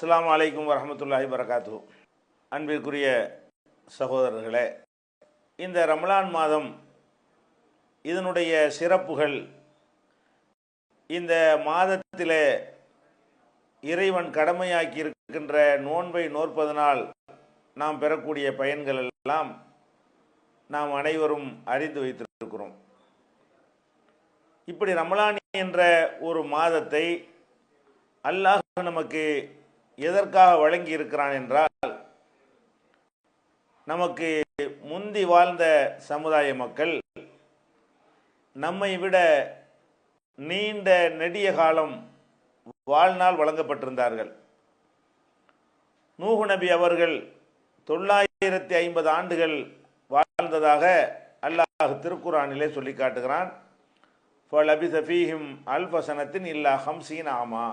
அஸ்லாம் அலைக்கும் வரமத்துல்லாஹி வரகாத்து அன்பிற்குரிய சகோதரர்களே இந்த ரமலான் மாதம் இதனுடைய சிறப்புகள் இந்த மாதத்திலே இறைவன் கடமையாக்கி இருக்கின்ற நோன்பை நோற்பதனால் நாம் பெறக்கூடிய பயன்கள் எல்லாம் நாம் அனைவரும் அறிந்து வைத்திருக்கிறோம். இப்படி ரமலான் என்ற ஒரு மாதத்தை அல்லாஹ் நமக்கு எதற்காக வழங்கி இருக்கிறான் என்றால் நமக்கு முந்தி வாழ்ந்த சமுதாய மக்கள் நம்மை விட நீண்ட நெடிய காலம் வாழ்நாள் வழங்கப்பட்டிருந்தார்கள். நூகு நபி அவர்கள் தொள்ளாயிரத்தி ஐம்பது ஆண்டுகள் வாழ்ந்ததாக அல்லாஹ் திருக்குறானிலே சொல்லி காட்டுகிறான். அல்பசனத்தின் இல்லா ஹம்சீன் ஆமா.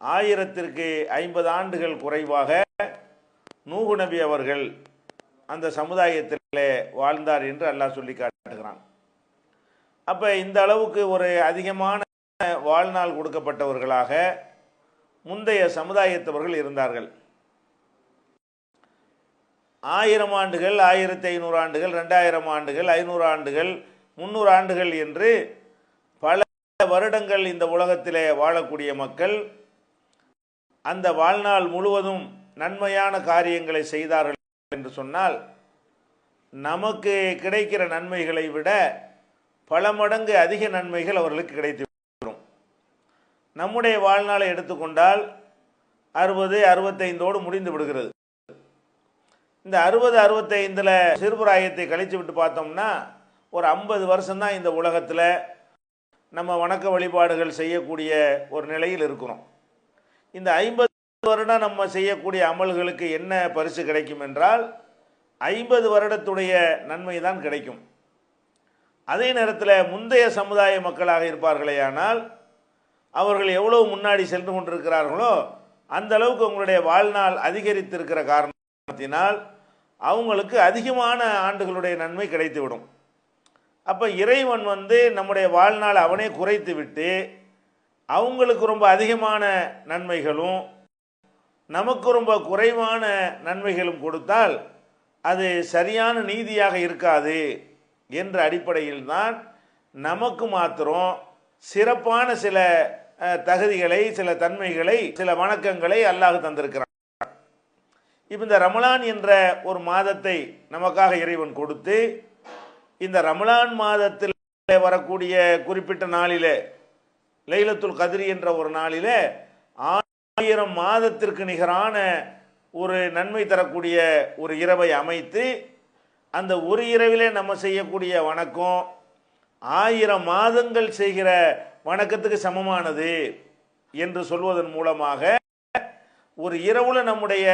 ஆயிரத்திற்கு ஐம்பது ஆண்டுகள் குறைவாக நூகு நபி அவர்கள் அந்த சமுதாயத்திலே வாழ்ந்தார் என்று அல்லாஹ் சொல்லி காட்டுகிறான். அப்போ இந்த அளவுக்கு ஒரு அதிகமான வாழ்நாள் கொடுக்கப்பட்டவர்களாக முந்தைய சமுதாயத்தவர்கள் இருந்தார்கள். ஆயிரம் ஆண்டுகள் ஆயிரத்தி ஐநூறு ஆண்டுகள் ரெண்டாயிரம் ஆண்டுகள் ஐநூறு ஆண்டுகள் முந்நூறு ஆண்டுகள் என்று பல வருடங்கள் இந்த உலகத்திலே வாழக்கூடிய மக்கள் அந்த வாழ்நாள் முழுவதும் நன்மையான காரியங்களை செய்தார்கள் என்று சொன்னால் நமக்கு கிடைக்கிற நன்மைகளை விட பல மடங்கு அதிக நன்மைகள் அவர்களுக்கு கிடைத்து வரும் நம்முடைய வாழ்நாளை எடுத்துக்கொண்டால் அறுபது அறுபத்தைந்தோடு முடிந்து விடுகிறது. இந்த அறுபது அறுபத்தைந்தில் சிறுபிராயத்தை கழித்து விட்டு பார்த்தோம்னா ஒரு ஐம்பது வருஷம்தான் இந்த உலகத்தில் நம்ம வணக்க வழிபாடுகள் செய்யக்கூடிய ஒரு நிலையில் இருக்கிறோம். இந்த ஐம்பது வருடம் நம்ம செய்யக்கூடிய அமல்களுக்கு என்ன பரிசு கிடைக்கும் என்றால் ஐம்பது வருடத்துடைய நன்மை தான் கிடைக்கும். அதே நேரத்தில் முந்தைய சமுதாய மக்களாக இருப்பார்களே ஆனால் அவர்கள் எவ்வளவு முன்னாடி சென்று கொண்டிருக்கிறார்களோ அந்த அளவுக்கு உங்களுடைய வாழ்நாள் அதிகரித்திருக்கிற காரணத்தினால் அவங்களுக்கு அதிகமான ஆண்டுகளுடைய நன்மை கிடைத்துவிடும். அப்போ இறைவன் வந்து நம்முடைய வாழ்நாள் அவனே குறைத்து விட்டு அவங்களுக்கு ரொம்ப அதிகமான நன்மைகளும் நமக்கு ரொம்ப குறைவான நன்மைகளும் கொடுத்தால் அது சரியான நீதியாக இருக்காது என்ற அடிப்படையில் தான் நமக்கு மாத்திரம் சிறப்பான சில தகுதிகளை சில தன்மைகளை சில வணக்கங்களை அல்லாஹ் தந்திருக்கிறான். இப்போ இந்த ரமலான் என்ற ஒரு மாதத்தை நமக்காக இறைவன் கொடுத்து இந்த ரமலான் மாதத்தில் வரக்கூடிய குறிப்பிட்ட நாளிலே லைலத்துல் கதிரி என்ற ஒரு நாளிலே ஆயிரம் மாதத்திற்கு நிகரான ஒரு நன்மை தரக்கூடிய ஒரு இரவை அமைத்து அந்த ஒரு இரவிலே நம்ம செய்யக்கூடிய வணக்கம் ஆயிரம் மாதங்கள் செய்கிற வணக்கத்துக்கு சமமானது என்று சொல்வதன் மூலமாக ஒரு இரவுல நம்முடைய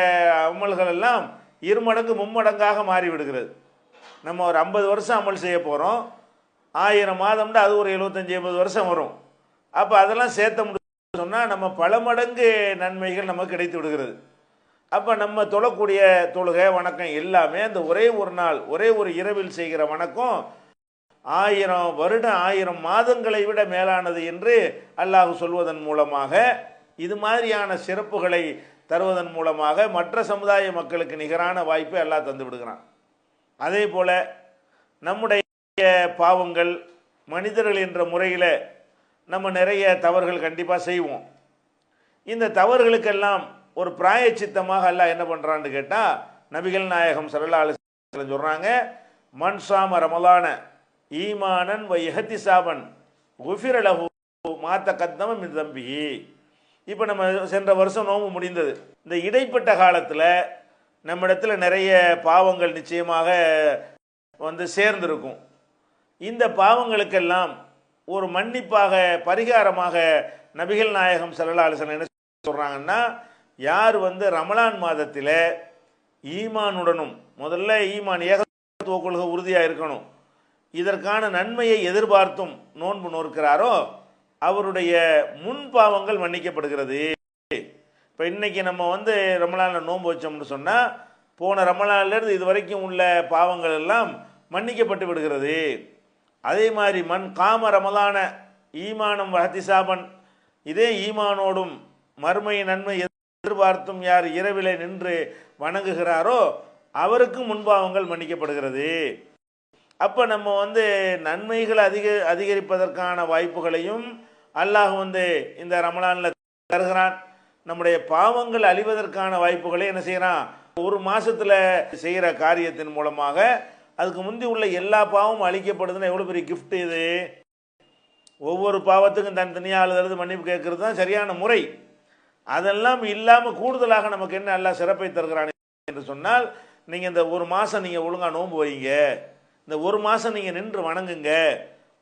அமல்கள் எல்லாம் இருமடங்கு மும்மடங்காக மாறிவிடுகிறது. நம்ம ஒரு ஐம்பது வருஷம் அமல் செய்ய போகிறோம் ஆயிரம் மாதம்னா அது ஒரு எழுபத்தஞ்சி ஐம்பது வருஷம் வரும். அப்போ அதெல்லாம் சேர்த்த முடியும் சொன்னால் நம்ம பல மடங்கு நன்மைகள் நமக்கு கிடைத்து விடுகிறது. அப்போ நம்ம தொழக்கூடிய தொழுகை வணக்கம் எல்லாமே அந்த ஒரே ஒரு நாள் ஒரே ஒரு இரவில் செய்கிற வணக்கம் ஆயிரம் வருடம் ஆயிரம் மாதங்களை விட மேலானது என்று அல்லாஹ் சொல்வதன் மூலமாக இது மாதிரியான சிறப்புகளை தருவதன் மூலமாக மற்ற சமுதாய மக்களுக்கு நிகரான வாய்ப்பை எல்லாம் தந்து விடுகிறான். அதே போல் நம்முடைய பாவங்கள் மனிதர்கள் என்ற முறையில் நம்ம நிறைய தவறுகள் கண்டிப்பாக செய்வோம். இந்த தவறுகளுக்கெல்லாம் ஒரு பிராயச்சித்தமாக எல்லாம் என்ன பண்ணுறான்னு கேட்டால் நபிகள் நாயகம் சரலாலு சொல்கிறாங்க மன்சாம ரமலான ஈமானன் வை இஹத்திசாபன் குஃபிரலஹு மாத்த கத்தம மின் தம்பி இப்போ நம்ம சென்ற வருஷம் நோம்பு முடிந்தது. இந்த இடைப்பட்ட காலத்தில் நம்மிடத்தில் நிறைய பாவங்கள் நிச்சயமாக வந்து சேர்ந்திருக்கும். இந்த பாவங்களுக்கெல்லாம் ஒரு மன்னிப்பாக பரிகாரமாக நபிகள் நாயகம் சல்லா அலிசன் என்ன சொல்கிறாங்கன்னா யார் வந்து ரமலான் மாதத்தில் ஈமானுடனும் முதல்ல ஈமான் ஏகத்துவ கொள்கை உறுதியாக இருக்கணும் இதற்கான நன்மையை எதிர்பார்த்தும் நோன்பு நோக்கிறாரோ அவருடைய முன்பாவங்கள் மன்னிக்கப்படுகிறது. இப்போ இன்றைக்கி நம்ம வந்து ரமலானில் நோன்பு வச்சோம்னு சொன்னால் போன ரமலான்லேருந்து இது வரைக்கும் உள்ள பாவங்கள் எல்லாம் மன்னிக்கப்பட்டு விடுகிறது. அதே மாதிரி மண் காம ரமலான ஈமானம் வஹத்திசாபன் இதே ஈமானோடும் மறுமை நன்மை எதிர்பார்த்தும் யார் இரவிலே நின்று வணங்குகிறாரோ அவருக்கு முன்பாவங்கள் மன்னிக்கப்படுகிறது. அப்போ நம்ம வந்து நன்மைகள் அதிக அதிகரிப்பதற்கான வாய்ப்புகளையும் அல்லாஹ் வந்து இந்த ரமலானில் தருகிறான். நம்முடைய பாவங்கள் அழிவதற்கான வாய்ப்புகளை என்ன செய்கிறான் ஒரு மாதத்தில் செய்கிற காரியத்தின் மூலமாக அதுக்கு முந்தி உள்ள எல்லா பாவமும் அழிக்கப்படுதுன்னா எவ்வளோ பெரிய கிஃப்ட் இது? ஒவ்வொரு பாவத்துக்கும் தனித்தனியாக அழுதுறது மன்னிப்பு கேட்கறது தான் சரியான முறை. அதெல்லாம் இல்லாமல் கூடுதலாக நமக்கு என்ன எல்லாம் சிறப்பை தருகிறானே என்று சொன்னால் நீங்கள் இந்த ஒரு மாதம் நீங்கள் ஒழுங்காக நோன்பு வைங்க. இந்த ஒரு மாதம் நீங்கள் நின்று வணங்குங்க.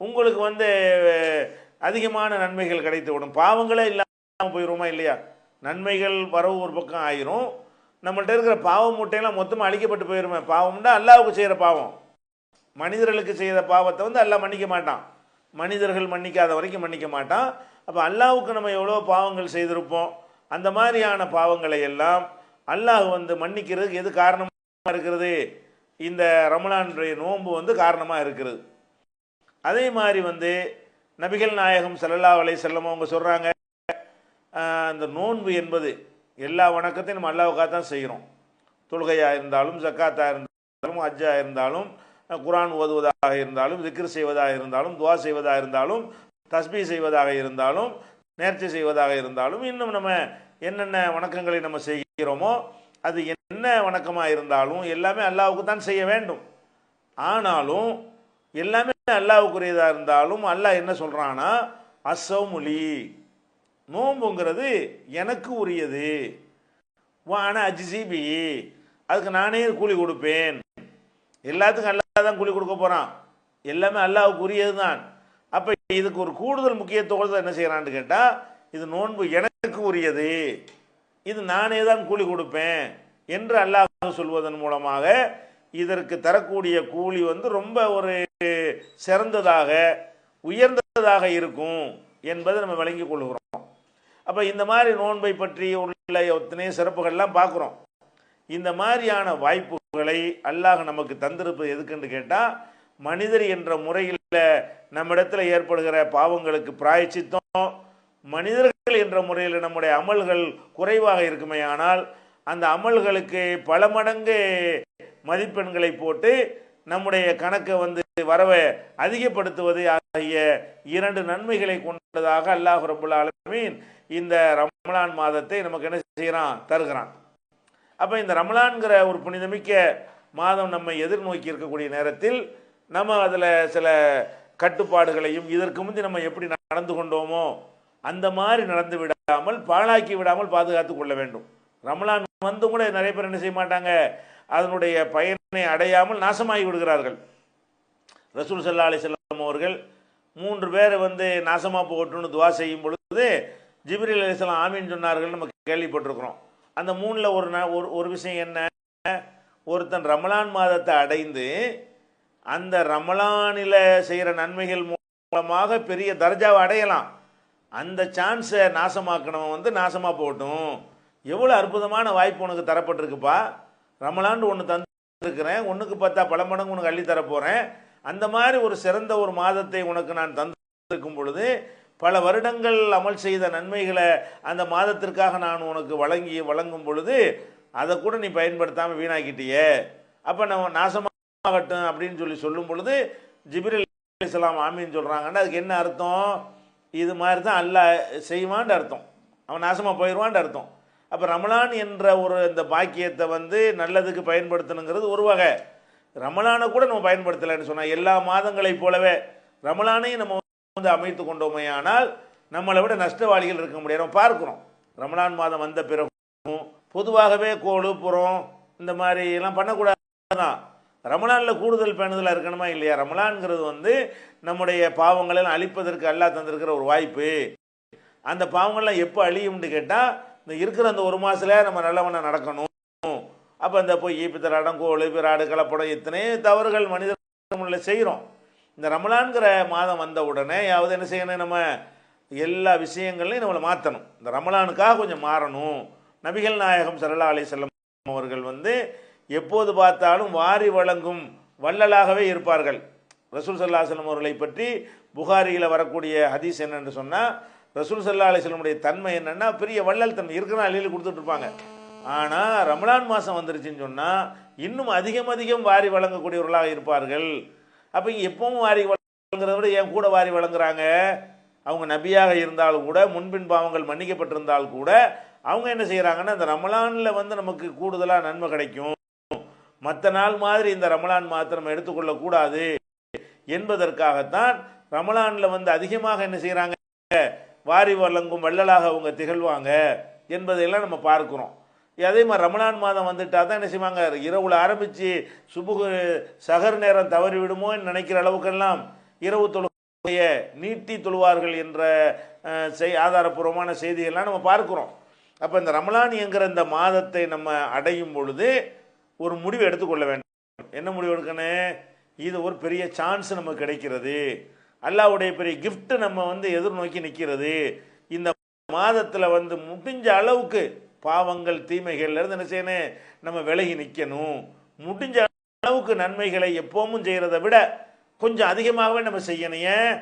உங்களுக்கு வந்து அதிகமான நன்மைகள் கிடைத்து விடும் பாவங்களே இல்லாமல் போயிடுமா இல்லையா? நன்மைகள் வரவு ஒரு பக்கம் ஆயிரும். நம்மள்ட்ட இருக்கிற பாவம் மூட்டையெல்லாம் மொத்தமாக அழிக்கப்பட்டு போயிருமே. பாவம்னா அல்லாவுக்கு செய்கிற பாவம். மனிதர்களுக்கு செய்த பாவத்தை வந்து அல்லாஹ் மன்னிக்க மாட்டான். மனிதர்கள் மன்னிக்காத வரைக்கும் மன்னிக்க மாட்டான். அப்போ அல்லாவுக்கு நம்ம எவ்வளோ பாவங்கள் செய்திருப்போம். அந்த மாதிரியான பாவங்களை எல்லாம் அல்லாஹ் வந்து மன்னிக்கிறதுக்கு எது காரணமாக இருக்கிறது? இந்த ரமலானுடைய நோன்பு வந்து காரணமாக இருக்கிறது அதே மாதிரி வந்து நபிகள் நாயகம் செல்லல்லா அலைஹி வஸல்லம் அவங்க சொல்கிறாங்க அந்த நோன்பு என்பது எல்லா வணக்கத்தையும் நம்ம அல்லாவுக்காக தான் செய்கிறோம். தொழுகையாக இருந்தாலும் ஜக்காத்தாக இருந்தாலும் அஜ்ஜாக இருந்தாலும் குரான் ஓதுவதாக இருந்தாலும் திக்ர் செய்வதாக இருந்தாலும் துவா செய்வதாக இருந்தாலும் தஸ்பி செய்வதாக இருந்தாலும் நேர்ச்சி செய்வதாக இருந்தாலும் இன்னும் நம்ம என்னென்ன வணக்கங்களை நம்ம செய்கிறோமோ அது என்ன வணக்கமாக இருந்தாலும் எல்லாமே அல்லாவுக்கு தான் செய்ய வேண்டும். ஆனாலும் எல்லாமே அல்லாவுக்குரியதாக இருந்தாலும் அல்லாஹ் என்ன சொல்கிறான்னா அசௌமுலி நோம்புங்கிறது எனக்கு உரியது. வான அஜிசிபி அதுக்கு நானே கூலி கொடுப்பேன். எல்லாத்துக்கும் அல்லா தான் கூலி கொடுக்க போகிறான் எல்லாமே அல்லாவுக்கு உரியது தான் அப்போ இதுக்கு ஒரு கூடுதல் முக்கியத்துவத்தை என்ன செய்கிறான்னு கேட்டால் இது நோன்பு எனக்கு உரியது. இது நானே தான் கூலி கொடுப்பேன் என்று அல்லாஹ் சொல்வதன் மூலமாக இதற்கு தரக்கூடிய கூலி வந்து ரொம்ப ஒரு சிறந்ததாக உயர்ந்ததாக இருக்கும் என்பதை நம்ம வழங்கிக் கொள்கிறோம். அப்போ இந்த மாதிரி நோன்பை பற்றி உள்ள எத்தனை சிறப்புகள்லாம் பார்க்குறோம். இந்த மாதிரியான வாய்ப்புகளை அல்லாஹ் நமக்கு தந்திருப்பது எதுக்குன்னு கேட்டால் மனிதர் என்ற முறையில் நம்மிடத்தில் ஏற்படுகிற பாவங்களுக்கு பிராயச்சித்தம் மனிதர்கள் என்ற முறையில் நம்முடைய அமல்கள் குறைவாக இருக்குமே ஆனால் அந்த அமல்களுக்கு பல மடங்கு மதிப்பெண்களை போட்டு நம்முடைய கணக்கை வந்து வரவை அதிகப்படுத்துவது ஆகிய இரண்டு நன்மைகளை கொண்டதாக அல்லாஹ் ரபுல் ஆலமீன் இந்த ரமலான் மாதத்தை நமக்கு என்ன செய்கிறான் தருகிறான். அப்போ இந்த ரமலான்கிற ஒரு புனிதமிக்க மாதம் நம்ம எதிர்நோக்கி இருக்கக்கூடிய நேரத்தில் நம்ம அதில் சில கட்டுப்பாடுகளையும் இதற்கு முந்தி நம்ம எப்படி நடந்து கொண்டோமோ அந்த மாதிரி நடந்து விடாமல் பாழாக்கி விடாமல் பாதுகாத்து கொள்ள வேண்டும். ரமலான் வந்து கூட நிறைய பேர் என்ன செய்ய மாட்டாங்க? அதனுடைய பயனை அடையாமல் நாசமாகி விடுகிறார்கள். ரசூல் சல்லா அலி செல்லம் அவர்கள் மூன்று பேர் வந்து நாசமாக போகட்டும்னு துவா செய்யும் பொழுது ஜிப்ரில் அலிஸ்லாம் ஆமீன் சொன்னார்கள் நம்ம கேள்விப்பட்டிருக்கிறோம். அந்த மூணில் ஒரு ந- ஒரு ஒரு விஷயம் என்ன? ஒருத்தன் ரமலான் மாதத்தை அடைந்து அந்த ரமலானில் செய்கிற நன்மைகள் மூலமாக பெரிய தர்ஜாவை அடையலாம். அந்த சான்ஸை நாசமாக்கணவன் வந்து நாசமாக போகட்டும். எவ்வளோ அற்புதமான வாய்ப்பு உனக்கு தரப்பட்டிருக்குப்பா. ரமலான் ஒன்று தந்துருக்கிறேன். ஒன்றுக்கு பார்த்தா பல மடங்கு உனக்கு அள்ளி தரப்போகிறேன் அந்த மாதிரி ஒரு சிறந்த ஒரு மாதத்தை உனக்கு நான் தந்திருக்கும் பொழுது பல வருடங்கள் அமல் செய்த நன்மைகளை அந்த மாதத்திற்காக நான் உனக்கு வழங்கி வழங்கும் பொழுது அதை கூட நீ பயன்படுத்தாமல் வீணாக்கிட்டியே. அப்போ நம்ம நாசமாகட்டும் அப்படின்னு சொல்லி சொல்லும் பொழுது ஜிப்ரில் இஸ்லாம் ஆமின்னு சொல்கிறாங்கன்னா அதுக்கு என்ன அர்த்தம்? இது மாதிரி தான் அல்லாஹ் செய்வான்னு அர்த்தம். அவன் நாசமாக போயிடுவான்னு அர்த்தம். அப்போ ரமலான் என்ற ஒரு இந்த பாக்கியத்தை வந்து நல்லதுக்கு பயன்படுத்தணுங்கிறது ஒரு வகை. ரமலானை கூட நம்ம பயன்படுத்தலைன்னு சொன்னால் எல்லா மாதங்களைப் போலவே ரமலானையும் நம்ம வந்து அமைத்து கொண்டோமே ஆனால் நம்மளை விட நஷ்டவாளிகள் இருக்க முடியாது. நம்ம பார்க்குறோம். ரமணான் மாதம் வந்த பிறகும் பொதுவாகவே கோழு புறம் இந்த மாதிரி எல்லாம் பண்ணக்கூடாது தான் ரமலானில் கூடுதல் பேணுதலாக இருக்கணுமா இல்லையா? ரமலான்கிறது வந்து நம்முடைய பாவங்களெல்லாம் அழிப்பதற்கு அல்லா தந்திருக்கிற ஒரு வாய்ப்பு. அந்த பாவங்கள்லாம் எப்போ அழியும்னு கேட்டால் இந்த இருக்கிற அந்த ஒரு மாதத்துல நம்ம நல்லவனாக நடக்கணும். அப்போ இந்த பொய் பித்தராடம் கோழு பிராடு கலப்படம் எத்தனை தவறுகள் மனிதர்கள் செய்கிறோம் இந்த ரமலான்கிற மாதம் வந்த உடனே யாவது என்ன செய்யணும் நம்ம எல்லா விஷயங்களையும் நம்மளை மாற்றணும் இந்த ரமலானுக்காக கொஞ்சம் மாறணும். நபிகள் நாயகம் சரலா அலி செல்லம் அவர்கள் வந்து எப்போது பார்த்தாலும் வாரி வழங்கும் வள்ளலாகவே இருப்பார்கள். ரசூல் சல்லா செல்லம் அவர்களை பற்றி புகாரியில் வரக்கூடிய ஹதீஸ் என்னென்று சொன்னால் ரசூல் சல்லா அலிஸ்லமுடைய தன்மை என்னன்னா பெரிய வள்ளல் தன்மை. இருக்கிற அழியில் கொடுத்துட்டு இருப்பாங்க. ஆனால் ரமலான் மாதம் வந்துருச்சுன்னு சொன்னால் இன்னும் அதிகம் அதிகம் வாரி வழங்கக்கூடியவர்களாக இருப்பார்கள். அப்போ எப்பவும் வாரி வழங்குறத விட என் கூட வாரி வழங்குறாங்க. அவங்க நபியாக இருந்தாலும் கூட முன்பின் பாவங்கள் மன்னிக்கப்பட்டிருந்தால் கூட அவங்க என்ன செய்கிறாங்கன்னா இந்த ரமலானில் வந்து நமக்கு கூடுதலாக நன்மை கிடைக்கும். மற்ற நாள் மாதிரி இந்த ரமலான் மாத்திரம் எடுத்துக்கொள்ளக்கூடாது என்பதற்காகத்தான் ரமலானில் வந்து அதிகமாக என்ன செய்கிறாங்க வாரி வழங்கும் வள்ளலாக அவங்க திகழ்வாங்க என்பதையெல்லாம் நம்ம பார்க்குறோம். அதே மாதிரி ரமணான் மாதம் வந்துட்டால் தான் என்ன செய்வாங்க? இரவுல ஆரம்பித்து சுபுகு சகர் நேரம் தவறி விடுமோன்னு நினைக்கிற அளவுக்கெல்லாம் இரவு தொழுகைய நீட்டி தொழுவார்கள் என்ற செய் ஆதாரபூர்வமான செய்திகள்லாம் நம்ம பார்க்குறோம். அப்போ இந்த ரமலான் என்கிற இந்த மாதத்தை நம்ம அடையும் பொழுது ஒரு முடிவு எடுத்துக்கொள்ள வேண்டும். என்ன முடிவு எடுக்கணும்? இது ஒரு பெரிய சான்ஸ் நமக்கு கிடைக்கிறது. அல்லாவுடைய பெரிய கிஃப்ட்டு நம்ம வந்து எதிர்நோக்கி நிற்கிறது இந்த மாதத்தில் வந்து முடிஞ்ச அளவுக்கு பாவங்கள் தீமைகள்லேருந்து என்ன செய்யணும்? நம்ம விலகி நிற்கணும் முடிஞ்ச அளவுக்கு நன்மைகளை எப்போவும் செய்கிறத விட கொஞ்சம் அதிகமாகவே நம்ம செய்யணும். ஏன்?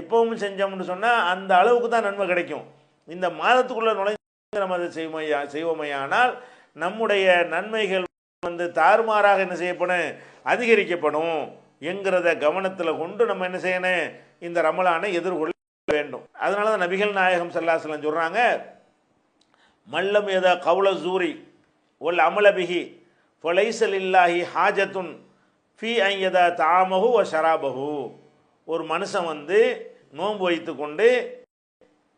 எப்பவும் செஞ்சோம்னு சொன்னால் அந்த அளவுக்கு தான் நன்மை கிடைக்கும். இந்த மாதத்துக்குள்ளே நுழைஞ்சு நம்ம அதை செய்வோமையா செய்வோமையானால் நம்முடைய நன்மைகள் வந்து தாறுமாறாக என்ன செய்யப்படும்? அதிகரிக்கப்படும். என்கிறத கவனத்தில் கொண்டு நம்ம என்ன செய்யணும்? இந்த ரமலானை எதிர்கொள்ள வேண்டும். அதனால தான் நபிகள் நாயகம் செல்லாசலம் சொல்கிறாங்க மல்லம் எத கவுல ஜூரி ஒல் அமலபிகி பொலைசல் இல்லாஹி ஹாஜத்துன் ஃபி ஐயதா தாமகு ஒ ஷராபகு ஒரு மனுஷன் வந்து நோன்பு வைத்து கொண்டு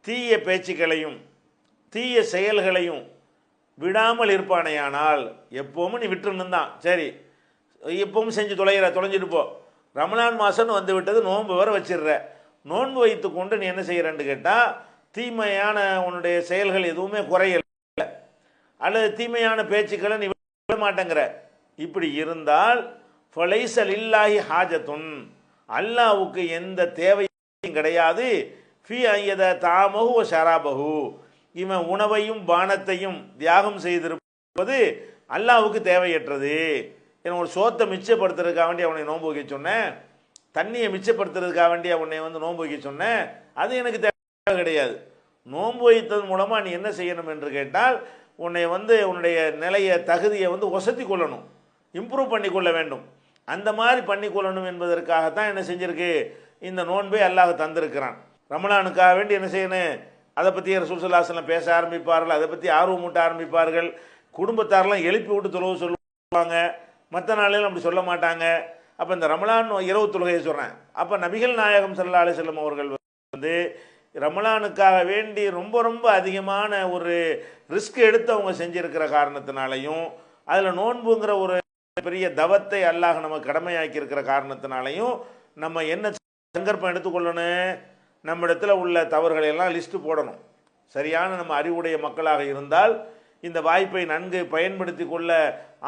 தீய பேச்சுக்களையும் தீய செயல்களையும் விடாமல் இருப்பானேயானால் எப்பவும் நீ விட்டுருன்னு தான் சரி எப்பவும் செஞ்சு தொலைகிற தொலைஞ்சிட்டு போ. ரமலான் மாதம்னு வந்து விட்டது நோன்பு வர வச்சிடுற. நோன்பு வைத்து கொண்டு நீ என்ன செய்கிறன்னு கேட்டால் தீமையான உன்னுடைய செயல்கள் எதுவுமே குறையல. அல்லது தீமையான பேச்சுக்களை நீ விட மாட்டேங்கிற. இப்படி இருந்தால் ஃபலைசல் இல்லாஹி ஹாஜத்துன். அல்லாவுக்கு எந்த தேவையும் கிடையாது. ஃபி ஐயத தாமகு ஷராபகு இவன் உணவையும் பானத்தையும் தியாகம் செய்திருப்பது அல்லாவுக்கு தேவையற்றது. என்னோட சோத்தை மிச்சப்படுத்துறதுக்காக வேண்டி அவனை நோன்பு வைக்க சொன்னேன். தண்ணியை மிச்சப்படுத்துறதுக்காக வேண்டி அவனை வந்து நோன்பு வைக்க சொன்னேன். அது எனக்கு தேவை கிடையாது. நோன்பு வைத்ததன் மூலமாக நீ என்ன செய்யணும் என்று கேட்டால் உன்னை வந்து உன்னுடைய நிலையை தகுதியை வந்து ஒசத்தி கொள்ளணும். இம்ப்ரூவ் பண்ணி கொள்ள வேண்டும். அந்த மாதிரி பண்ணி கொள்ளணும் என்பதற்காகத்தான் என்ன செஞ்சிருக்கு? இந்த நோன்பை அல்லாஹ் தந்திருக்கிறான். ரமலானுக்காக வேண்டி என்ன செய்யணும்? அதை பற்றி ரசூசல்லாசலம் பேச ஆரம்பிப்பார்கள். அதை பற்றி ஆர்வம் மூட்ட ஆரம்பிப்பார்கள். குடும்பத்தாரெல்லாம் எழுப்பி விட்டு தொழுவு சொல்லுவாங்க. மற்ற நாளில் அப்படி சொல்ல மாட்டாங்க. அப்போ இந்த ரமலான் இரவு தொழுகையை சொல்கிறேன் அப்போ நபிகள் நாயகம் சல்லா அலிசல்லம் அவர்கள் வந்து ரமலானுக்காக வேண்டி ரொம்ப ரொம்ப அதிகமான ஒரு ரிஸ்க் எடுத்து அவங்க செஞ்சுருக்கிற காரணத்தினாலையும் அதில் நோன்புங்கிற ஒரு பெரிய தவத்தை அல்லாஹ் நம்ம கடமையாக்கி இருக்கிற காரணத்தினாலையும் நம்ம என்ன சங்கற்பம் எடுத்துக்கொள்ளணும்? நம்ம இடத்துல உள்ள தவறுகளை எல்லாம் லிஸ்ட்டு போடணும். சரியான நம்ம அறிவுடைய மக்களாக இருந்தால் இந்த வாய்ப்பை நன்கு பயன்படுத்தி கொள்ள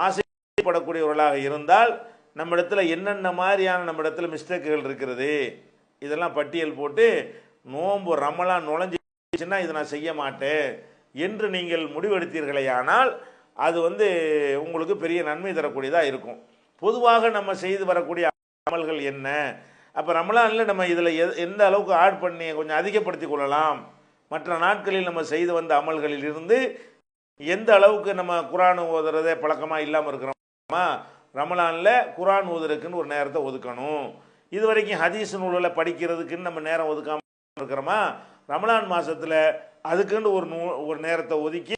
ஆசைப்படக்கூடியவர்களாக இருந்தால் நம்ம இடத்துல என்னென்ன மாதிரியான நம்ம இடத்துல மிஸ்டேக்குகள் இருக்கிறது இதெல்லாம் பட்டியல் போட்டு நோன்பு ரமலான் நுழைஞ்சிச்சுன்னா இதை நான் செய்ய மாட்டேன் என்று நீங்கள் முடிவெடுத்தீர்களேயானால் அது வந்து உங்களுக்கு பெரிய நன்மை தரக்கூடியதாக இருக்கும். பொதுவாக நம்ம செய்து வரக்கூடிய அமல்கள் என்ன? அப்போ ரமலானில் நம்ம இதில் எ எந்த அளவுக்கு ஆட் பண்ணி கொஞ்சம் அதிகப்படுத்தி கொள்ளலாம்? மற்ற நாட்களில் நம்ம செய்து வந்த அமல்களில் இருந்து எந்த அளவுக்கு நம்ம குரான் ஓதுறதே பழக்கமாக இல்லாமல் இருக்கிறோமா? ரமலானில் குரான் ஓதுறதுக்குன்னு ஒரு நேரத்தை ஒதுக்கணும். இது வரைக்கும் ஹதீஸ் நூல்களை படிக்கிறதுக்குன்னு நம்ம நேரம் ஒதுக்காமல் இருக்கிறோமா? ரமலான் மாதத்தில் அதுக்குன்னு ஒரு நூ ஒரு நேரத்தை ஒதுக்கி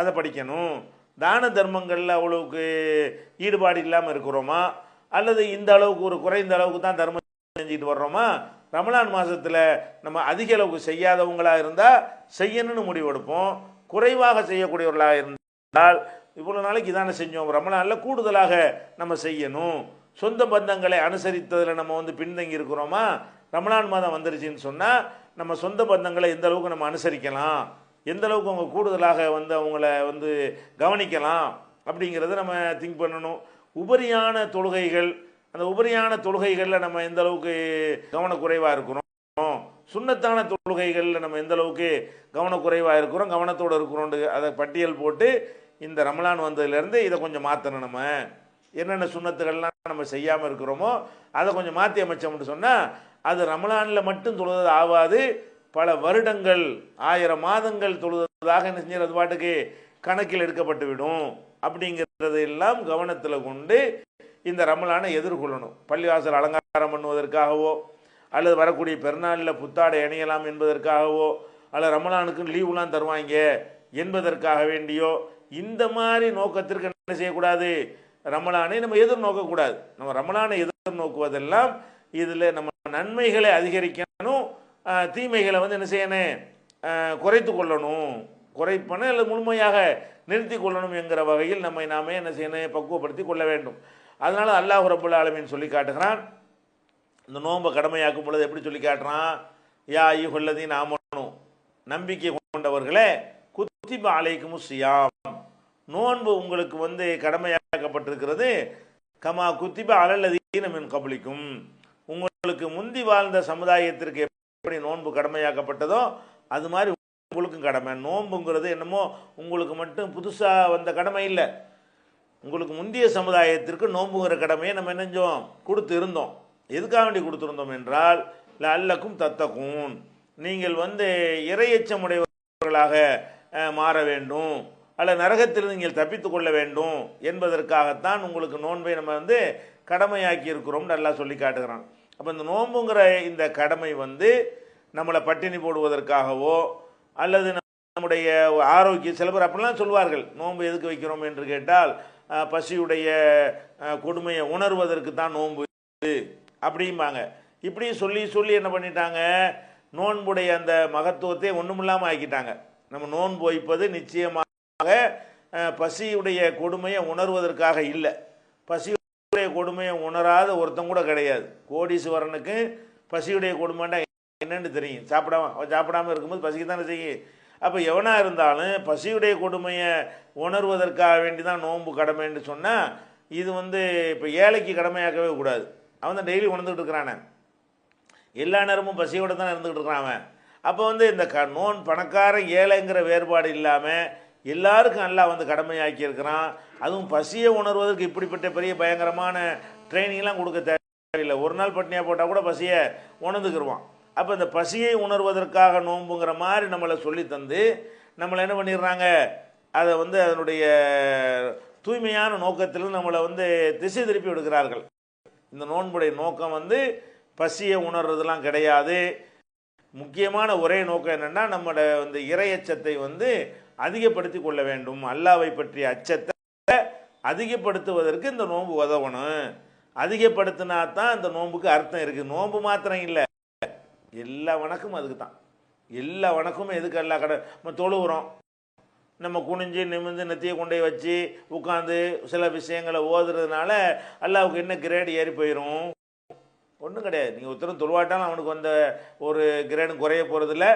அதை படிக்கணும். தான தர்மங்களில் அவ்வளவுக்கு ஈடுபாடு இல்லாமல் இருக்கிறோமா? அல்லது இந்த அளவுக்கு ஒரு குறைந்த அளவுக்கு தான் தர்மம் செஞ்சுட்டு வர்றோமா? ரமலான் மாதத்தில் நம்ம அதிக அளவுக்கு செய்யாதவங்களாக இருந்தால் செய்யணும்னு முடிவெடுப்போம் குறைவாக செய்யக்கூடியவர்களாக இருந்தால் இவ்வளோ நாளைக்கு தானே செஞ்சோம். ரமலானில் கூடுதலாக நம்ம செய்யணும். சொந்த பந்தங்களை அனுசரித்ததில் நம்ம வந்து பின்தங்கி இருக்கிறோமா? ரமலான் மாதம் வந்துருச்சுன்னு சொன்னால் நம்ம சொந்த பந்தங்களை எந்த அளவுக்கு நம்ம அனுசரிக்கலாம்? எந்த அளவுக்கு அவங்க கூடுதலாக வந்து அவங்கள வந்து கவனிக்கலாம்? அப்படிங்கிறத நம்ம திங்க் பண்ணணும். உபரியான தொழுகைகள் அந்த உபரியான தொழுகைகளில் நம்ம எந்த அளவுக்கு கவனக்குறைவாக இருக்கிறோம்? சுண்ணத்தான தொழுகைகளில் நம்ம எந்த அளவுக்கு கவனக்குறைவாக இருக்கிறோம்? கவனத்தோடு இருக்கிறோம் அதை பட்டியல் போட்டு இந்த ரமலான் வந்ததுலேருந்து இதை கொஞ்சம் மாற்றணும் நம்ம. என்னென்ன சுண்ணத்துகள்லாம் நம்ம செய்யாமல் இருக்கிறோமோ அதை கொஞ்சம் மாற்றி அமைச்சோம்னு சொன்னால் அது ரமலானில் மட்டும் தொழுவது ஆகாது. பல வருடங்கள் ஆயிரம் மாதங்கள் தொழுததாக என்ன செஞ்சது பாட்டுக்கு கணக்கில் எடுக்கப்பட்டு விடும். எல்லாம் கவனத்தில் கொண்டு இந்த ரமலானை எதிர்கொள்ளணும். பள்ளிவாசல் அலங்காரம் பண்ணுவதற்காகவோ அல்லது வரக்கூடிய பெருநாளில் புத்தாடை அணியலாம் என்பதற்காகவோ அல்லது ரமலானுக்கு லீவுலாம் தருவாங்க என்பதற்காக வேண்டியோ இந்த மாதிரி நோக்கத்திற்கு என்ன செய்யக்கூடாது? ரமலானை நம்ம எதிர்நோக்கக்கூடாது. நம்ம ரமலானை எதிர்நோக்குவதெல்லாம் இதில் நம்ம நன்மைகளை அதிகரிக்கணும் தீமைகளை வந்து என்ன செய்யணும் குறைத்து கொள்ளணும். குறைப்பன அல்லது முழுமையாக நிறுத்தி கொள்ளணும் என்கிற வகையில் நம்மை நாமே என்ன செய்யணும் பக்குவப்படுத்தி கொள்ள வேண்டும். அதனால் அல்லாஹ் ரபுல் ஆலமீன் சொல்லி காட்டுகிறான். இந்த நோன்பை கடமையாக்கும் பொழுது எப்படி சொல்லி காட்டுறான்? யா ஐயோ கொள்ளதையும் நாம் ஆமனும் நம்பிக்கை கொண்டவர்களே குத்திப அலைக்கும் சியாம். நோன்பு உங்களுக்கு வந்து கடமையாக்கப்பட்டிருக்கிறது. கமா குத்திப அலல்லதீனம் என் கபலிக்கும். உங்களுக்கு முந்தி வாழ்ந்த சமுதாயத்திற்கு எப்படி நோன்பு கடமையாக்கப்பட்டதோ அது மாதிரி உங்களுக்கும் கடமை. நோன்புங்கிறது என்னமோ உங்களுக்கு மட்டும் புதுசாக வந்த கடமை இல்லை. உங்களுக்கு முந்தைய சமுதாயத்திற்கு நோன்புங்கிற கடமையை நம்ம என்னஞ்சோம் கொடுத்து இருந்தோம். எதுக்காக வேண்டி கொடுத்துருந்தோம் என்றால் அல்லக்கும் தத்தக்கும் நீங்கள் வந்து இறையச்சம் உடையவர்களாக மாற வேண்டும். அல்ல நரகத்தில் நீங்கள் தப்பித்து கொள்ள வேண்டும் என்பதற்காகத்தான் உங்களுக்கு நோன்பை நம்ம வந்து கடமையாக்கி இருக்கிறோம்னு நல்லா சொல்லி காட்டுகிறான். அப்போ இந்த நோன்புங்கிற இந்த கடமை வந்து நம்மளை பட்டினி போடுவதற்காகவோ அல்லது நம்முடைய ஆரோக்கிய சில பேர் அப்படிலாம் சொல்வார்கள் நோன்பு எதுக்கு வைக்கிறோம் என்று கேட்டால் பசியுடைய கொடுமையை உணர்வதற்கு தான் நோன்பு அப்படிம்பாங்க. இப்படி சொல்லி சொல்லி என்ன பண்ணிட்டாங்க? நோன்புடைய அந்த மகத்துவத்தை ஒன்றுமில்லாமல் ஆக்கிட்டாங்க. நம்ம நோன்பு வைப்பது நிச்சயமாக பசியுடைய கொடுமையை உணர்வதற்காக இல்லை. பசி பசியுடைய கொடுமையை உணராத ஒருத்தன் கூட கிடையாது. கோடீஸ்வரனுக்கு பசியுடைய கொடுமைண்டா என்னன்னு தெரியும். சாப்பிடாம சாப்பிடாமல் சாப்பிடாம இருக்கும்போது பசிக்கு தானே செய்யும். அப்போ எவனாக இருந்தாலும் பசியுடைய கொடுமையை உணர்வதற்காக வேண்டி தான் நோன்பு கடமைன்னு சொன்னால் இது வந்து இப்போ ஏழைக்கு கடமையாக்கவே கூடாது. அவன் தான் டெய்லி உணர்ந்துக்கிட்டு இருக்கிறானே. எல்லா நேரமும் பசியோடு தான் இருந்துக்கிட்டு இருக்கிறான் அவன். அப்போ வந்து இந்த க நோன் பணக்காரன் ஏழைங்கிற வேறுபாடு இல்லாமல் எல்லாருக்கும் நல்லா வந்து கடமையாக்கி இருக்கிறான். அதுவும் பசியை உணர்வதற்கு இப்படிப்பட்ட பெரிய பயங்கரமான ட்ரைனிங்லாம் கொடுக்க தேவையில்லை. ஒரு நாள் பட்னியாக போட்டால் கூட பசியை உணர்ந்துக்கிடுவான் அப்போ இந்த பசியை உணர்வதற்காக நோன்புங்கிற மாதிரி நம்மளை சொல்லி தந்து நம்மளை என்ன பண்ணிடுறாங்க? அதை வந்து அதனுடைய தூய்மையான நோக்கத்தில் நம்மளை வந்து திசை திருப்பி விடுகிறார்கள். இந்த நோன்புடைய நோக்கம் வந்து பசியை உணர்றதுலாம் கிடையாது. முக்கியமான ஒரே நோக்கம் என்னென்னா நம்மளோட இந்த இறையச்சத்தை வந்து அதிகப்படுத்தி கொள்ள வேண்டும். அல்லாவை பற்றிய அச்சத்தை அதிகப்படுத்துவதற்கு இந்த நோன்பு உதவணும். அதிகப்படுத்தினா தான் இந்த நோன்புக்கு அர்த்தம் இருக்குது நோன்பு மாத்திரம் இல்லை. எல்லா வணக்கமும் அதுக்கு தான் எல்லா வணக்கமும் எதுக்கு எல்லா கடை நம்ம தொழுகிறோம் நம்ம குனிஞ்சு நிமிர்ந்து நெத்தியை கொண்டு போய் வச்சு உட்காந்து சில விஷயங்களை ஓதுறதுனால அல்லாவுக்கு என்ன கிரேடு ஏறி போயிடும் ஒன்றும் கிடையாது. நீங்கள் ஒருத்தரும் தொழுவாட்டாலும் அவனுக்கு வந்த ஒரு கிரேடு குறைய போகிறதில்ல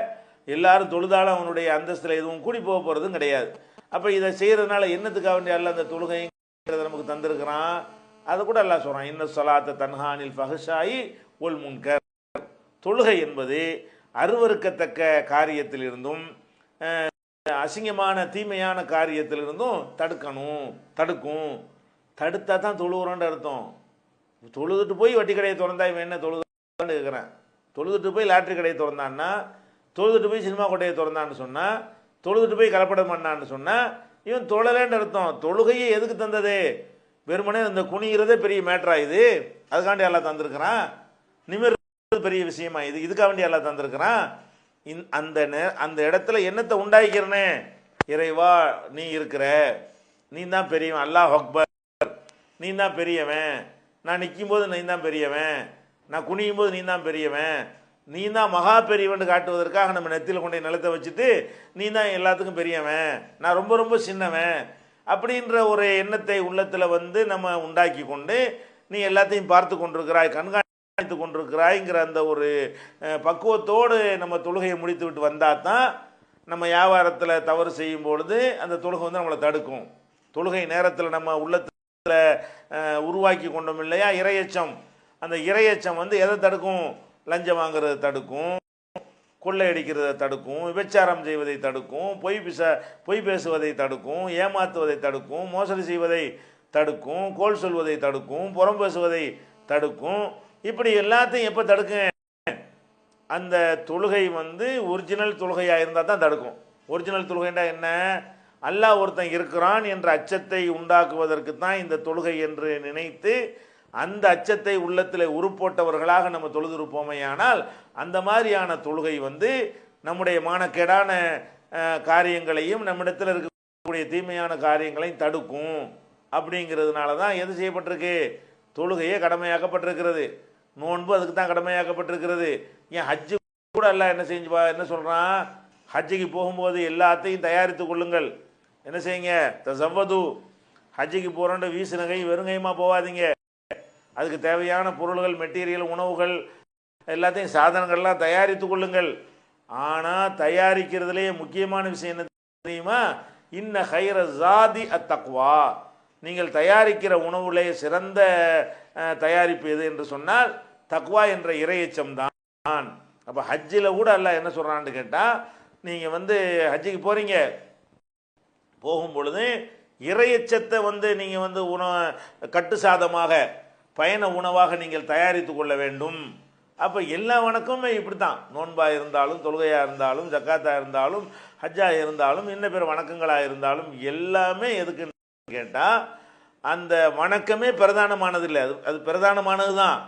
எல்லாரும் தொழுதாலும் அவனுடைய அந்தஸ்தில் எதுவும் கூடி போக போகிறதும் கிடையாது. அப்போ இதை செய்கிறதுனால என்னத்துக்காக வேண்டிய அல்ல அந்த தொழுகைங்கிறத நமக்கு தந்திருக்கிறான்? அதை கூட எல்லாம் சொல்கிறான் இன்ன சொலாத்த தன்ஹானில் ஃபஹஷாயி ஒல் முன்கர். தொழுகை என்பது அருவறுக்கத்தக்க காரியத்திலிருந்தும் அசிங்கமான தீமையான காரியத்திலிருந்தும் தடுக்கணும் தடுக்கும். தடுத்தா தான் தொழுகிறோன்ற அர்த்தம். தொழுதுட்டு போய் வட்டி கடையை திறந்தா இவன் என்ன தொழுதான்னு கேட்குறேன் தொழுதுட்டு போய் லாட்ரி கடையை திறந்தான்னா தொழுதுட்டு போய் சினிமா கொட்டையை திறந்தான்னு சொன்னால் தொழுதுட்டு போய் கலப்படம் பண்ணான்னு சொன்னால் இவன் தொழலேன்னு அர்த்தம். தொழுகையை எதுக்கு தந்தது? வெறுமனே இந்த குனிகிறதே பெரிய மேட்ரா இது. அதுக்காண்டி எல்லாம் தந்திருக்கிறான். நிமிர் பெரிய விஷயமா இது. இதுக்காக வேண்டி எல்லாம் தந்திருக்கிறான். இந் அந்த நே அந்த இடத்துல என்னத்தை உண்டாக்கிறனே? இறைவா நீ இருக்கிற நீ தான் பெரியவன். அல்லாஹ் அக்பர். நீ தான் பெரியவன். நான் நிற்கும் போது நீ தான் பெரியவன். நான் குனியும் போது நீ தான் பெரியவன். நீ தான் மகா பெரியவன் காட்டுவதற்காக நம்ம நெத்தியில் கொண்டு நிலத்தை வச்சுட்டு நீ தான் எல்லாத்துக்கும் பெரியவன். நான் ரொம்ப ரொம்ப சின்னவன். அப்படின்ற ஒரு எண்ணத்தை உள்ளத்தில் வந்து நம்ம உண்டாக்கி கொண்டு நீ எல்லாத்தையும் பார்த்து கொண்டிருக்கிறாய் கண்காணித்து கொண்டிருக்கிறாய்ங்கிற அந்த ஒரு பக்குவத்தோடு நம்ம தொழுகையை முடித்து விட்டு வந்தால் தான் நம்ம வியாபாரத்தில் தவறு செய்யும் பொழுது அந்த தொழுகை வந்து நம்மளை தடுக்கும். தொழுகை நேரத்தில் நம்ம உள்ளத்தில் உருவாக்கி கொண்டோம் இல்லையா? இரையச்சம். அந்த இரையச்சம் வந்து எதை தடுக்கும்? லஞ்சம் வாங்குறதை தடுக்கும் கொள்ளையடிக்கிறத தடுக்கும் விபச்சாரம் செய்வதை தடுக்கும் பொய் பிச பொய் பேசுவதை தடுக்கும் ஏமாத்துவதை தடுக்கும் மோசடி செய்வதை தடுக்கும் கோல் சொல்வதை தடுக்கும் புறம் பேசுவதை தடுக்கும். இப்படி எல்லாத்தையும் எப்போ தடுக்குங்க? அந்த தொழுகை வந்து ஒரிஜினல் தொழுகையாக இருந்தால் தான் தடுக்கும். ஒரிஜினல் தொழுகைண்டா என்ன? அல்லாஹ் ஒருத்தன் இருக்கிறான் என்ற அச்சத்தை உண்டாக்குவதற்கு தான் இந்த தொழுகை என்று நினைத்து அந்த அச்சத்தை உள்ளத்தில் உருப்போட்டவர்களாக நம்ம தொழுதிருப்போமையானால் அந்த மாதிரியான தொழுகை வந்து நம்முடைய மானக்கேடான காரியங்களையும் நம்மிடத்தில் இருக்கக்கூடிய தீமையான காரியங்களையும் தடுக்கும். அப்படிங்கிறதுனால தான் எது செய்யப்பட்டிருக்கு? தொழுகையே கடமையாக்கப்பட்டிருக்கிறது. நோன்பு அதுக்கு தான் கடமையாக்கப்பட்டிருக்கிறது. ஏன் ஹஜ்ஜு கூட எல்லாம் என்ன செஞ்சு பா- என்ன சொல்கிறான் ஹஜ்ஜுக்கு போகும்போது எல்லாத்தையும் தயாரித்து கொள்ளுங்கள். என்ன செய்யுங்க? தசவது ஹஜ்ஜுக்கு போகிறோன்ற வீசு நகை வெறுங்கையுமா போகாதீங்க அதுக்கு தேவையான பொருள்கள் மெட்டீரியல் உணவுகள் எல்லாத்தையும் சாதனங்கள்லாம் தயாரித்து கொள்ளுங்கள். ஆனால் தயாரிக்கிறதுலேயே முக்கியமான விஷயம் என்ன தெரியுமா? இன்ன ஹைர ஜாதி அத்தக்வா நீங்கள் தயாரிக்கிற உணவுலே சிறந்த தயாரிப்பு எது என்று சொன்னால் தக்வா என்ற இறையச்சம் தான். அப்போ ஹஜ்ஜில் கூட அல்ல என்ன சொல்கிறான்னு கேட்டால் நீங்கள் வந்து ஹஜ்ஜிக்கு போகிறீங்க போகும் பொழுது இறையச்சத்தை வந்து நீங்கள் வந்து உணவு கட்டு சாதமாக பயண உணவாக நீங்கள் தயாரித்து கொள்ள வேண்டும். அப்போ எல்லா வணக்கமுமே இப்படி தான் நோன்பாக இருந்தாலும் தொழுகையாக இருந்தாலும் ஜக்காத்தாக இருந்தாலும் ஹஜ்ஜாக இருந்தாலும் இன்ன பிற வணக்கங்களாக இருந்தாலும் எல்லாமே எதுக்குன்னு கேட்டால் அந்த வணக்கமே பிரதானமானது இல்லை அது அது பிரதானமானது தான்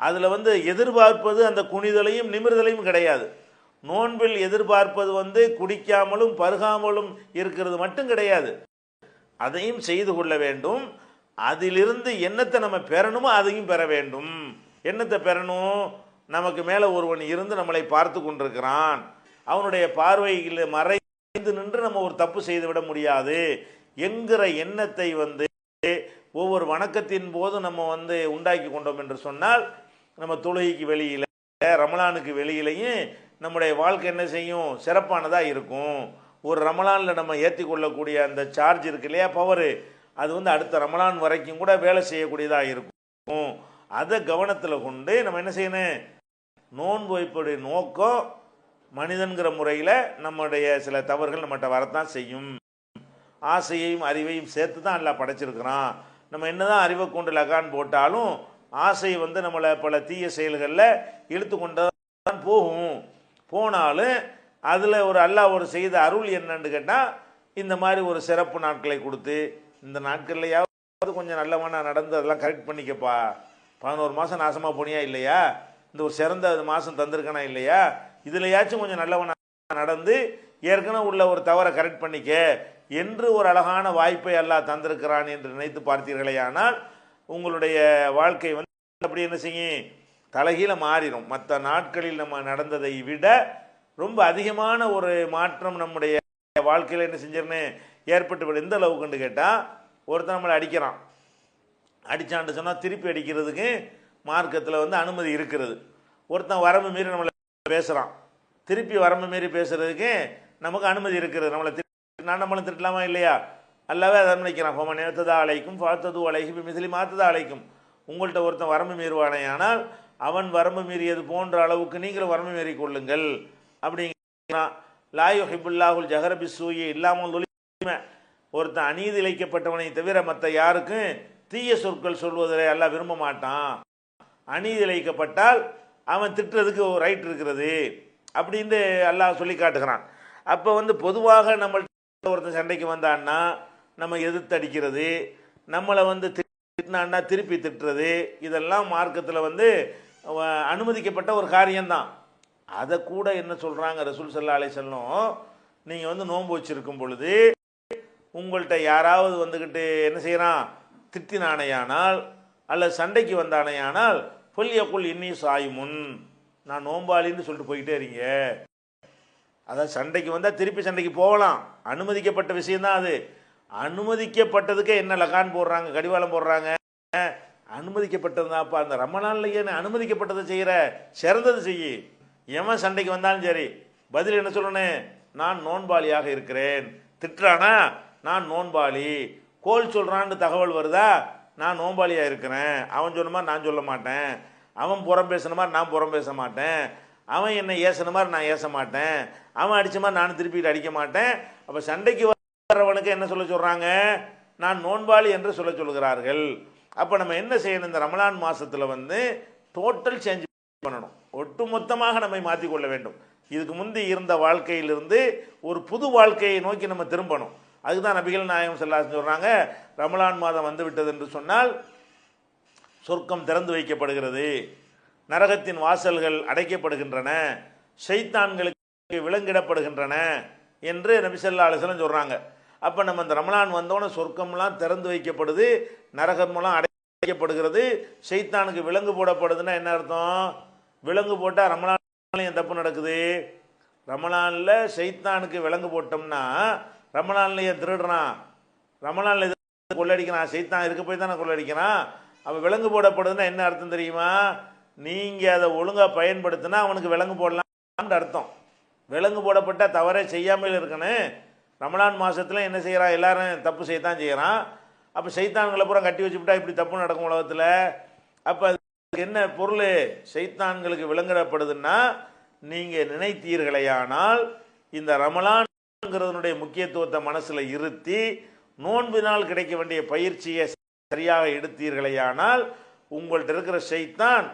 அதில் வந்து எதிர்பார்ப்பது அந்த குனிதலையும் நிமிர்தலையும் கிடையாது. நோன்பில் எதிர்பார்ப்பது வந்து குடிக்காமலும் பருகாமலும் இருக்கிறது மட்டும் கிடையாது. அதையும் செய்து கொள்ள வேண்டும். அதிலிருந்து என்னத்தை நம்ம பெறணுமோ அதையும் பெற வேண்டும். என்னத்தை பெறணும்? நமக்கு மேலே ஒருவன் இருந்து நம்மளை பார்த்து கொண்டிருக்கிறான். அவனுடைய பார்வையில் மறைந்து நின்று நம்ம ஒரு தப்பு செய்து விட முடியாது. என்கிற எண்ணத்தை வந்து ஒவ்வொரு வணக்கத்தின் போது நம்ம வந்து உண்டாக்கி கொண்டோம் என்று சொன்னால் நம்ம தொழுகைக்கு வெளியில் ரமலானுக்கு வெளியிலையும் நம்முடைய வாழ்க்கை என்ன செய்யும்? சிறப்பானதாக இருக்கும். ஒரு ரமலானில் நம்ம ஏற்றி கொள்ளக்கூடிய அந்த சார்ஜ் இருக்கு இல்லையா? பவரு அது வந்து அடுத்த ரமலான் வரைக்கும் கூட வேலை செய்யக்கூடியதாக இருக்கும். அதை கவனத்தில் கொண்டு நம்ம என்ன செய்யணும்? நோன்பு வைப்புடைய நோக்கம் மனிதன்கிற முறையில் நம்முடைய சில தவறுகள் நம்மகிட்ட வரத்தான் செய்யும். ஆசையையும் அறிவையும் சேர்த்து தான் எல்லாம் படைச்சிருக்கிறான். நம்ம என்னதான் அறிவை கொண்டு லகான் போட்டாலும் ஆசை வந்து நம்மளை பல தீய செயல்களில் இழுத்து கொண்டு தான் போகும். போனாலும் அதில் ஒரு அல்லாஹ் ஒரு செய்த அருள் என்னன்னு கேட்டால் இந்த மாதிரி ஒரு சிறப்பு நாட்களை கொடுத்து இந்த நாட்கள்லையாவது கொஞ்சம் நல்லவனாக நடந்து அதெல்லாம் கரெக்ட் பண்ணிக்கப்பா. பதினோரு மாதம் நாசமாக போனியா இல்லையா? இந்த ஒரு சிறந்த மாதம் தந்திருக்கனா இல்லையா? இதுலையாச்சும் கொஞ்சம் நல்லவனாக நடந்து ஏற்கனவே உள்ள ஒரு தவறை கரெக்ட் பண்ணிக்க. என்று ஒரு அழகான வாய்ப்பை எல்லாம் தந்திருக்கிறான் என்று நினைத்து பார்த்தீர்களேயானால் உங்களுடைய வாழ்க்கை வந்து அப்படி என்ன செய்யும் தலைகீழ மாறிடும் மற்ற நாட்களில் நம்ம நடந்ததை விட ரொம்ப அதிகமான ஒரு மாற்றம் நம்முடைய வாழ்க்கையில் என்ன செஞ்சிருன்னு? ஏற்பட்டு எந்த அளவுக்குன்னு கேட்டால் ஒருத்தன் நம்மளை அடிக்கிறான். அடித்தான்னு சொன்னால் திருப்பி அடிக்கிறதுக்கு மார்க்கத்தில் வந்து அனுமதி இருக்கிறது. ஒருத்தன் வரம்பு மீறி நம்மளை பேசுகிறான் திருப்பி வரம்பு மீறி பேசுறதுக்கு நமக்கு அனுமதி இருக்கிறது. நம்மளை நான் நம்மளும் திட்டலாமா இல்லையா? அல்லாவே அதை நினைக்கிறான். ஃபோமன் நேத்ததா அழைக்கும் பார்த்தது அழைக்கும் மிசிலி மாற்றதா அழைக்கும் உங்கள்கிட்ட ஒருத்தன் வரம்பு மீறுவானே ஆனால் அவன் வரம்பு மீறியது போன்ற அளவுக்கு நீங்களும் வரம்பு மீறி கொள்ளுங்கள். அப்படிங்கிறான். லாயு ஹிபுல்லாஹுல் ஜஹரபி சூயி இல்லாமல் ஒளிம ஒருத்தன் அநீதி இழைக்கப்பட்டவனை தவிர மற்ற யாருக்கும் தீய சொற்கள் சொல்வதை எல்லாம் விரும்ப மாட்டான். அநீதி இழைக்கப்பட்டால் அவன் திட்டுறதுக்கு ஒரு ரைட் இருக்கிறது அப்படின்னு எல்லாம் சொல்லி காட்டுகிறான். அப்போ வந்து பொதுவாக நம்மள்ட்ட ஒருத்தன் சண்டைக்கு வந்தான்னா நம்ம எதிர்த்து அடிக்கிறது நம்மளை வந்து திட்டினான்னா திருப்பி திட்டுறது இதெல்லாம் மார்க்கத்தில் வந்து அனுமதிக்கப்பட்ட ஒரு காரியம்தான். அதை கூட என்ன சொல்கிறாங்க ரசூல் சல்லா அலை நீங்கள் வந்து நோன்பு வச்சிருக்கும் பொழுது உங்கள்கிட்ட யாராவது வந்துக்கிட்டு என்ன செய்கிறான் திட்டினானையானால் அல்லது சண்டைக்கு வந்தானையானால் பொல்லியக்குள் இன்னி சாயுமுன். நான் நோம்பாளின்னு சொல்லிட்டு போயிட்டே இருங்க அதாவது சண்டைக்கு வந்தால் திருப்பி சண்டைக்கு போகலாம். அனுமதிக்கப்பட்ட விஷயந்தான் அது. அனுமதிக்கப்பட்டதுக்கே என்ன லகான் போடுறாங்க கடிவாளம் போடுறாங்க? அனுமதிக்கப்பட்டதுதான்ப்பா அந்த ரொம்ப ஏன் அனுமதிக்கப்பட்டதை செய்கிற சிறந்தது செய்யி. எவன் சண்டைக்கு வந்தாலும் சரி. பதில் என்ன சொல்லணும்? நான் நோன்பாளியாக இருக்கிறேன். திட்டுறானா? நான் நோன்பாளி. கோல் சொல்கிறான்னு தகவல் வருதா? நான் நோன்பாளியாக இருக்கிறேன். அவன் சொன்ன மாதிரி நான் சொல்ல மாட்டேன். அவன் புறம் பேசின மாதிரி நான் புறம் பேச மாட்டேன். அவன் என்னை ஏசுன மாதிரி நான் ஏச மாட்டேன். அவன் அடித்த மாதிரி நானும் திருப்பிட்டு அடிக்க மாட்டேன். அப்போ சண்டைக்கு வர்றவனுக்கு என்ன சொல்ல சொல்கிறாங்க நான் நோன்பாளி என்று சொல்ல சொல்கிறார்கள். அப்போ நம்ம என்ன செய்யணும்? இந்த ரமலான் மாதத்தில் வந்து டோட்டல் சேஞ்ச் பண்ணணும். ஒட்டுமொத்தமாக நம்மை மாற்றிக்கொள்ள வேண்டும். இதுக்கு முந்தி இருந்த வாழ்க்கையிலிருந்து ஒரு புது வாழ்க்கையை நோக்கி நம்ம திரும்பணும். அதுதான் நபிகள் நாயகம் செல்லாசன் சொல்கிறாங்க ரமலான் மாதம் வந்து விட்டது என்று சொன்னால் சொர்க்கம் திறந்து வைக்கப்படுகிறது. நரகத்தின் வாசல்கள் அடைக்கப்படுகின்றன. சைத்தான்களுக்கு விலங்கிடப்படுகின்றன என்று நபிசல்லா அலிஸ்லாம் சொல்கிறாங்க அப்போ நம்ம இந்த ரமலான் வந்தோடனே சொர்க்கம்லாம் திறந்து வைக்கப்படுது நரகமெல்லாம் அடைக்கப்படுகிறது சைத்தானுக்கு விலங்கு போடப்படுதுன்னா என்ன அர்த்தம்? விலங்கு போட்டால் ரமலான் தப்பு நடக்குது. ரமலானில் ஷைத்தானுக்கு விலங்கு போட்டோம்னா ரமலான்ல திருடுறான்? ரமலான்ல எது கொள்ளடிக்கிறான் சைத்தான் இருக்க போய் தானே கொள்ளடிக்கிறான்? அவன் விலங்கு போடப்படுதுன்னா என்ன அர்த்தம் தெரியுமா? நீங்கள் அதை ஒழுங்காக பயன்படுத்தினா அவனுக்கு விலங்கு போடலாம்னு அர்த்தம். விலங்கு போடப்பட்டால் தவறே செய்யாமல் இருக்கணும். ரமலான் மாதத்தில் என்ன செய்கிறான் எல்லாரும் தப்பு செய்யத்தான் செய்கிறான் அப்போ சைத்தான்களை பூரா கட்டி வச்சுவிட்டா இப்படி தப்பு நடக்கும் உலகத்தில்? அப்போ அதுக்கு என்ன பொருள்? சைத்தான்களுக்கு விலங்கிடப்படுதுன்னா நீங்கள் நினைத்தீர்களேயானால் இந்த ரமலான்ங்கிறதனுடைய முக்கியத்துவத்தை மனசில் இருத்தி நோன்பினால் கிடைக்க வேண்டிய பயிற்சியை சரியாக எடுத்தீர்களேயானால் உங்கள்கிட்ட இருக்கிற ஷைத்தான்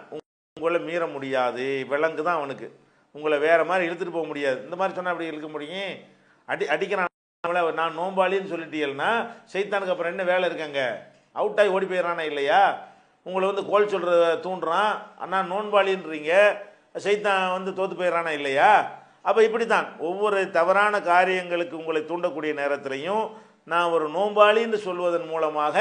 உங்களை மீற முடியாது. விலங்கு தான் அவனுக்கு. உங்களை வேற மாதிரி இழுத்துட்டு போக முடியாது. இந்த மாதிரி சொன்னால் அப்படி இழுக்க முடியும்? அடி அடிக்கிறான் நான் நோம்பாளின்னு சொல்லிட்டீங்கன்னா சைத்தானுக்கு அப்புறம் என்ன வேலை இருக்கங்க? அவுட் ஆகி ஓடி போயிடறானா இல்லையா? உங்களை வந்து கோல் சொல்கிற தூண்டுறான். அண்ணா நோன்பாளின்றீங்க. சைத்தான் வந்து தோத்து போயிடறானா இல்லையா? அப்போ இப்படி தான் ஒவ்வொரு தவறான காரியங்களுக்கு உங்களை தூண்டக்கூடிய நேரத்திலையும் நான் ஒரு நோம்பாளின்னு சொல்வதன் மூலமாக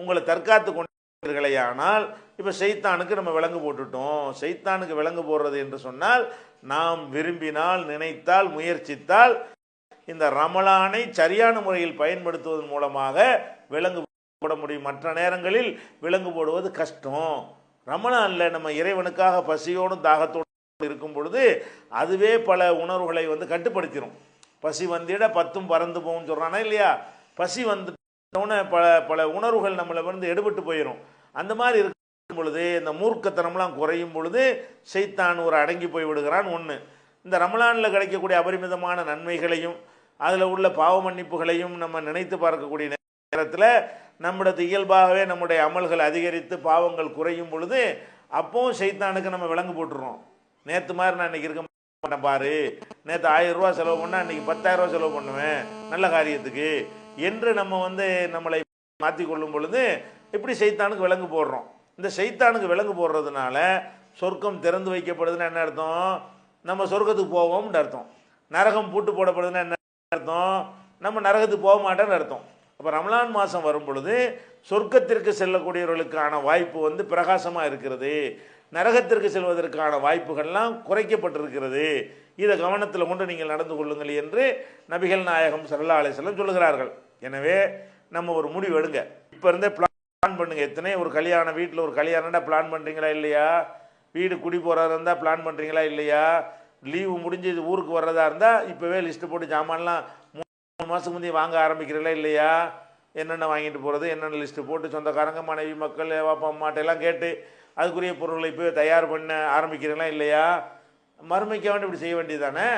உங்களை தற்காத்து கொண்டீர்களேயானால் இப்போ சைத்தானுக்கு நம்ம விலங்கு போட்டுட்டோம். சைத்தானுக்கு விலங்கு போடுறது என்று சொன்னால் நாம் விரும்பினால் நினைத்தால் முயற்சித்தால் இந்த ரமலானை சரியான முறையில் பயன்படுத்துவதன் மூலமாக விலங்கு போட முடியும். மற்ற நேரங்களில் விலங்கு போடுவது கஷ்டம். ரமலானில் நம்ம இறைவனுக்காக பசியோடும் தாகத்தோடும் இருக்கும் பொழுது அதுவே பல உணர்வுகளை வந்து கட்டுப்படுத்திடும் பசி வந்திட பத்தும் பறந்து போகும்னு சொல்கிறானா இல்லையா? பசி வந்துட்டோன்னே பல பல உணர்வுகள் நம்மளை வந்து எடுபட்டு போயிடும் அந்த மாதிரி இருக்கும் பொழுது இந்த மூர்க்கத்தனம்லாம் குறையும் பொழுது செய்தான் ஒரு அடங்கி போய் விடுகிறான் ஒன்று இந்த ரமலானில் கிடைக்கக்கூடிய அபரிமிதமான நன்மைகளையும் அதில் உள்ள பாவ மன்னிப்புகளையும் நம்ம நினைத்து பார்க்கக்கூடிய நேரத்தில் நம்மளது இயல்பாகவே நம்முடைய அமல்கள் அதிகரித்து பாவங்கள் குறையும் பொழுது அப்பவும் சைத்தானுக்கு நம்ம விலங்கு போட்டுருவோம் நேற்று மாதிரி நான் இன்னைக்கு இருக்க மாட்டேன் பாரு. நேற்று ஆயிரம் ரூபா செலவு பண்ணால் இன்னைக்கு பத்தாயிரம் ரூபா செலவு பண்ணுவேன். நல்ல காரியத்துக்கு. என்று நம்ம வந்து நம்மளை மாற்றி கொள்ளும் பொழுது இப்படி சைத்தானுக்கு விலங்கு போடுறோம். இந்த சைத்தானுக்கு விலங்கு போடுறதுனால சொர்க்கம் திறந்து வைக்கப்படுதுன்னா என்ன அர்த்தம்? நம்ம சொர்க்கத்துக்கு போவோம்னு அர்த்தம். நரகம் பூட்டு போடப்படுதுன்னா என்ன அர்த்தம்? நம்ம நரகத்துக்கு போக மாட்டேன்னு அர்த்தம். அப்போ ரமலான் மாதம் வரும் பொழுது சொர்க்கத்திற்கு செல்லக்கூடியவர்களுக்கான வாய்ப்பு வந்து பிரகாசமாக இருக்கிறது. நரகத்திற்கு செல்வதற்கான வாய்ப்புகள்லாம் குறைக்கப்பட்டிருக்கிறது. இதை கவனத்தில் கொண்டு நீங்கள் நடந்து கொள்ளுங்கள் என்று நபிகள் நாயகம் சல்லா அலிஸ்லம் சொல்லுகிறார்கள். எனவே நம்ம ஒரு முடிவு எடுங்க. இப்போ இருந்தே பிளான் பண்ணுங்க. எத்தனை ஒரு கல்யாணம் வீட்டில் ஒரு கல்யாணம்டா பிளான் பண்ணுறீங்களா இல்லையா? வீடு குடி போகிறதா இருந்தால் பிளான் பண்ணுறீங்களா இல்லையா? லீவு முடிஞ்சு இது ஊருக்கு வர்றதா இருந்தால் இப்போவே லிஸ்ட்டு போட்டு ஜாமான்லாம் மூணு மாதத்துக்கு முந்தைய வாங்க ஆரம்பிக்கிறீங்களா இல்லையா? என்னென்ன வாங்கிட்டு போகிறது என்னென்ன லிஸ்ட்டு போட்டு சொந்தக்காரங்க மனைவி மக்கள் அப்பா அம்மாட்டெல்லாம் கேட்டு அதுக்குரிய பொருள்களை இப்போ தயார் பண்ண ஆரம்பிக்கிறீங்களா இல்லையா? மறுமைக்கு வேண்டி இப்படி செய்ய வேண்டியதானே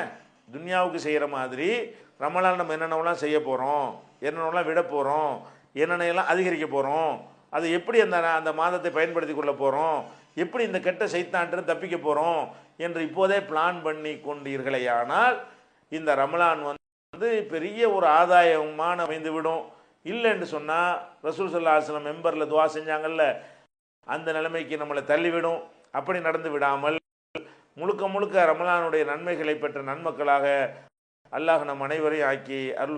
துன்யாவுக்கு செய்கிற மாதிரி ரமலான் நம்ம என்னென்னலாம் செய்ய போகிறோம் என்னென்னலாம் விட போகிறோம் என்னென்னலாம் அதிகரிக்க போகிறோம் அதை எப்படி அந்த அந்த மாதத்தை பயன்படுத்தி கொள்ள போகிறோம் எப்படி இந்த கெட்ட சைத்தாண்டு தப்பிக்க போகிறோம் என்று இப்போதே பிளான் பண்ணி கொண்டீர்களேயானால் இந்த ரமலான் வந்து பெரிய ஒரு ஆதாயமான அமைந்து விடும் இல்லைன்னு சொன்னால் ரசூல் சல்லா ஆசிரம் மெம்பரில் துவா செஞ்சாங்கல்ல அந்த நிலைமைக்கு நம்மளை தள்ளிவிடும். அப்படி நடந்து விடாமல் முழுக்க முழுக்க ரமலானுடைய நன்மைகளை பெற்ற நன்மக்களாக அல்லாஹ் நம் அனைவரையும் ஆக்கி அருள்